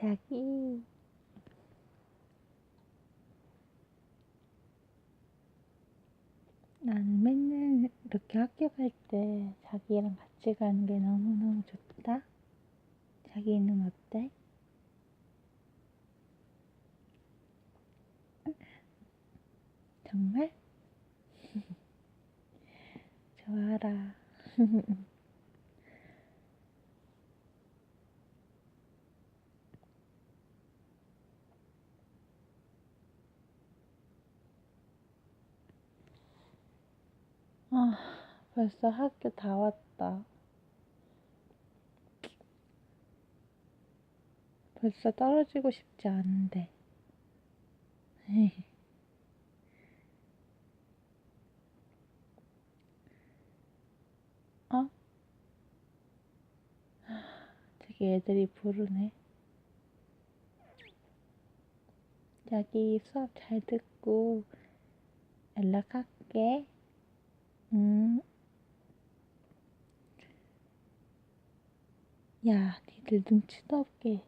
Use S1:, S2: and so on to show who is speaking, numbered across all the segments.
S1: 자기. 나는 맨날 이렇게 학교 갈 때 자기랑 같이 가는 게 너무너무 좋다. 자기는 어때? 정말? 좋아라. 아, 벌써 학교 다 왔다. 벌써 떨어지고 싶지 않은데. 어? 저기 애들이 부르네. 자기 수업 잘 듣고 연락할게. 응. 야, 니들 눈치도 없게.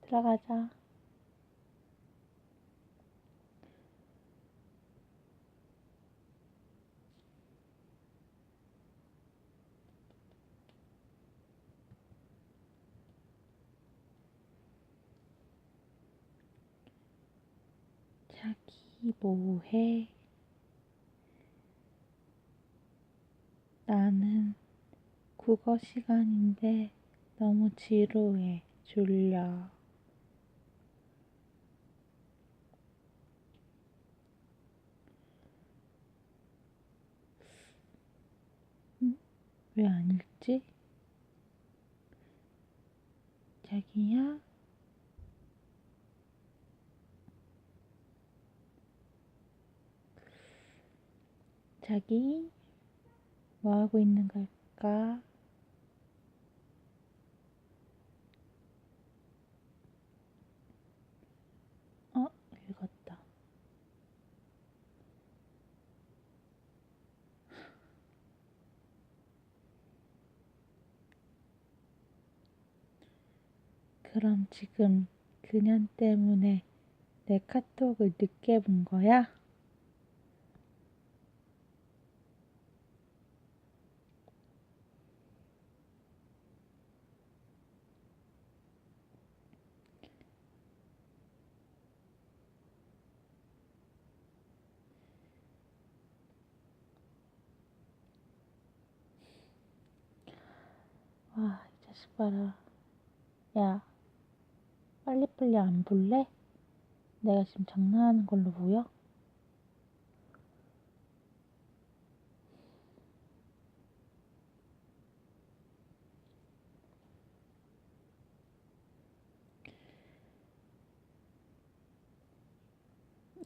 S1: 들어가자. 자기 뭐해? 나는 국어 시간인데 너무 지루해. 졸려. 응? 왜안 읽지? 자기야? 자기? 뭐 하고 있는 걸까? 어, 읽었다. 그럼 지금 그년 때문에 내 카톡을 늦게 본 거야? 와, 이 자식 봐라. 야, 빨리빨리 안 볼래? 내가 지금 장난하는 걸로 보여?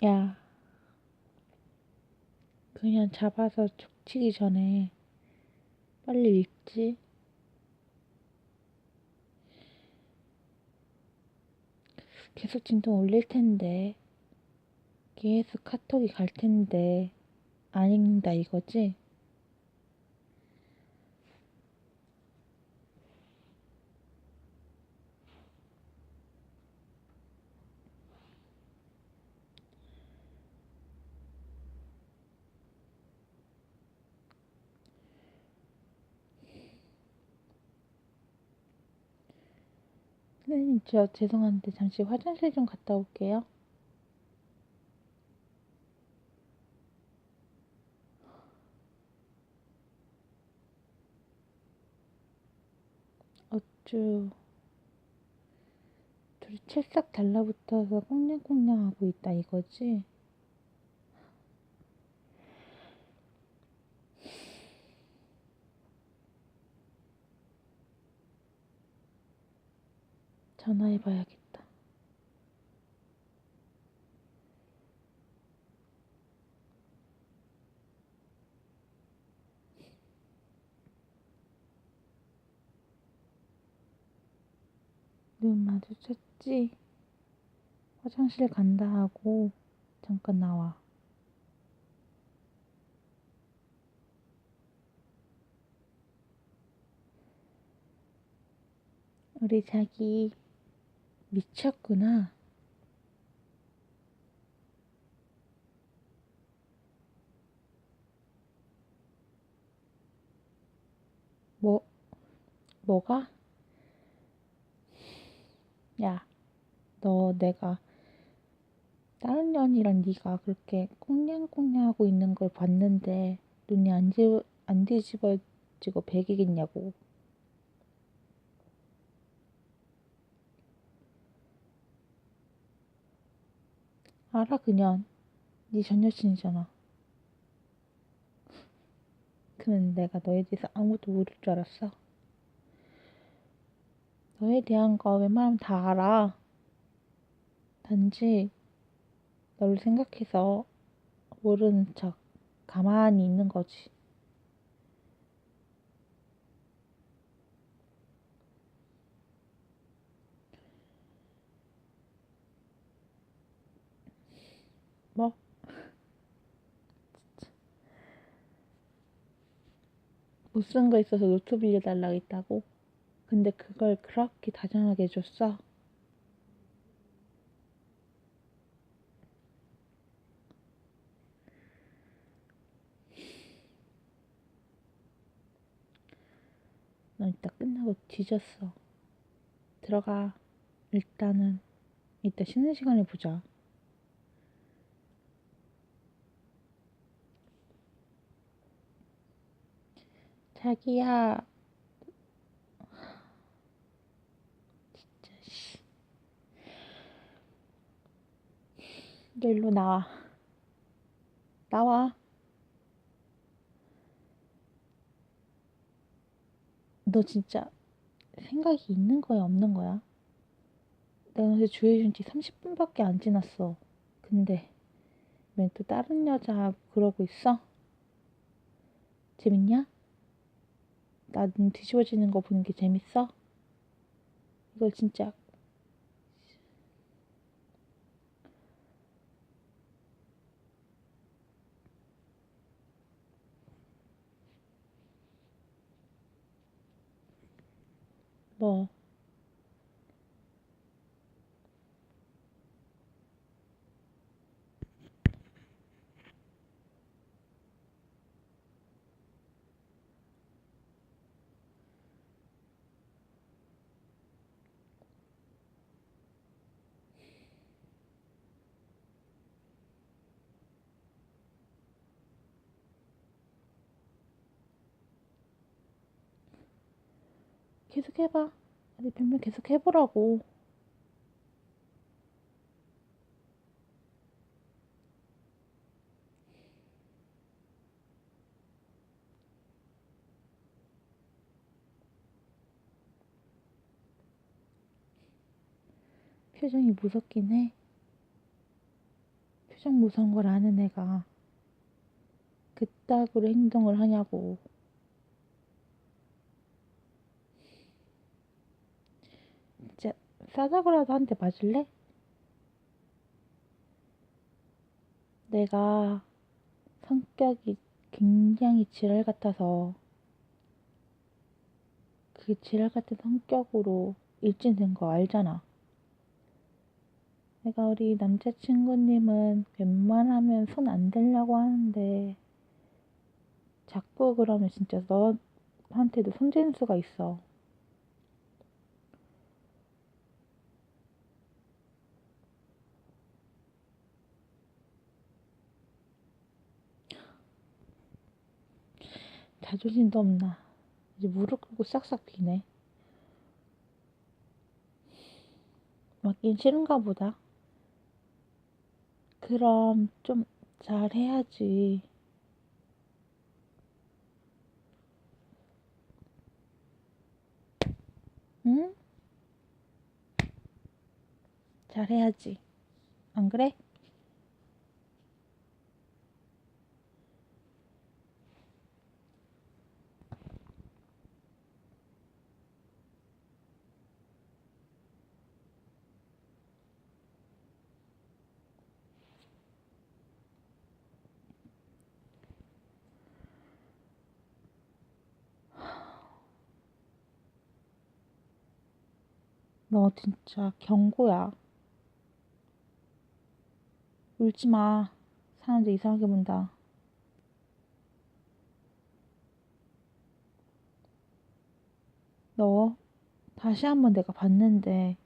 S1: 야, 그냥 잡아서 족치기 전에 빨리 읽지. 계속 진동 올릴 텐데, 계속 카톡이 갈 텐데, 안 읽는다 이거지? 선생님, 저 죄송한데 잠시 화장실 좀 갔다 올게요. 어쭈. 둘이 찰싹 달라붙어서 꽁냥꽁냥 하고 있다 이거지? 전화해봐야겠다. 눈 마주쳤지? 화장실 간다 하고 잠깐 나와. 우리 자기 미쳤구나. 뭐, 뭐가? 야, 너 내가 다른 년이랑 네가 그렇게 꽁냥꽁냥하고 있는 걸 봤는데 눈이 안, 뒤, 안 뒤집어지고 백이겠냐고. 알아 그냥 네 전 여친이잖아. 그럼 내가 너에 대해서 아무것도 모를 줄 알았어? 너에 대한 거 웬만하면 다 알아. 단지 너를 생각해서 모르는 척 가만히 있는 거지. 뭐? 못 쓴 거 있어서 노트 빌려달라고 했다고? 근데 그걸 그렇게 다정하게 해줬어? 너 이따 끝나고 뒤졌어. 들어가. 일단은 이따 쉬는 시간에 보자. 자기야. 진짜 씨. 너 일로 나와. 나와. 너 진짜 생각이 있는 거야, 없는 거야? 내가 너한테 주의해준 지 30분밖에 안 지났어. 근데 왜 또 다른 여자 그러고 있어? 재밌냐? 나 눈 뒤집어지는 거 보는 게 재밌어? 이걸 진짜 뭐 계속 해봐. 네 변명 계속 해보라고. 표정이 무섭긴 해. 표정 무서운 걸 아는 애가 그따구로 행동을 하냐고. 진짜 싸다구라도 한 대 맞을래? 내가 성격이 굉장히 지랄 같아서 그 지랄 같은 성격으로 일진된 거 알잖아. 내가 우리 남자친구님은 웬만하면 손 안 대려고 하는데 자꾸 그러면 진짜 너한테도 손 대는 수가 있어. 자존심도 없나. 이제 무릎 꿇고 싹싹 비네. 맞긴 싫은가 보다. 그럼 좀 잘해야지. 응? 잘해야지. 안 그래? 너 진짜 경고야. 울지 마. 사람들 이상하게 본다. 너 다시 한번 내가 봤는데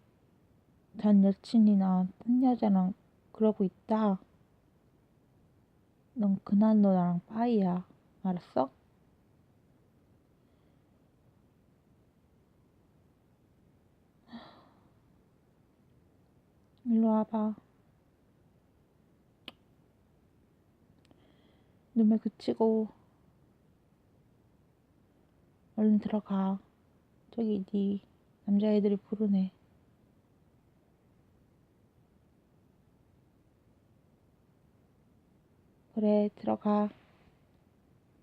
S1: 전 여친이나 딴 여자랑 그러고 있다. 넌 그날로 나랑 빠이야. 알았어? 일로 와봐. 눈매 그치고 얼른 들어가. 저기 네 남자애들이 부르네. 그래, 들어가.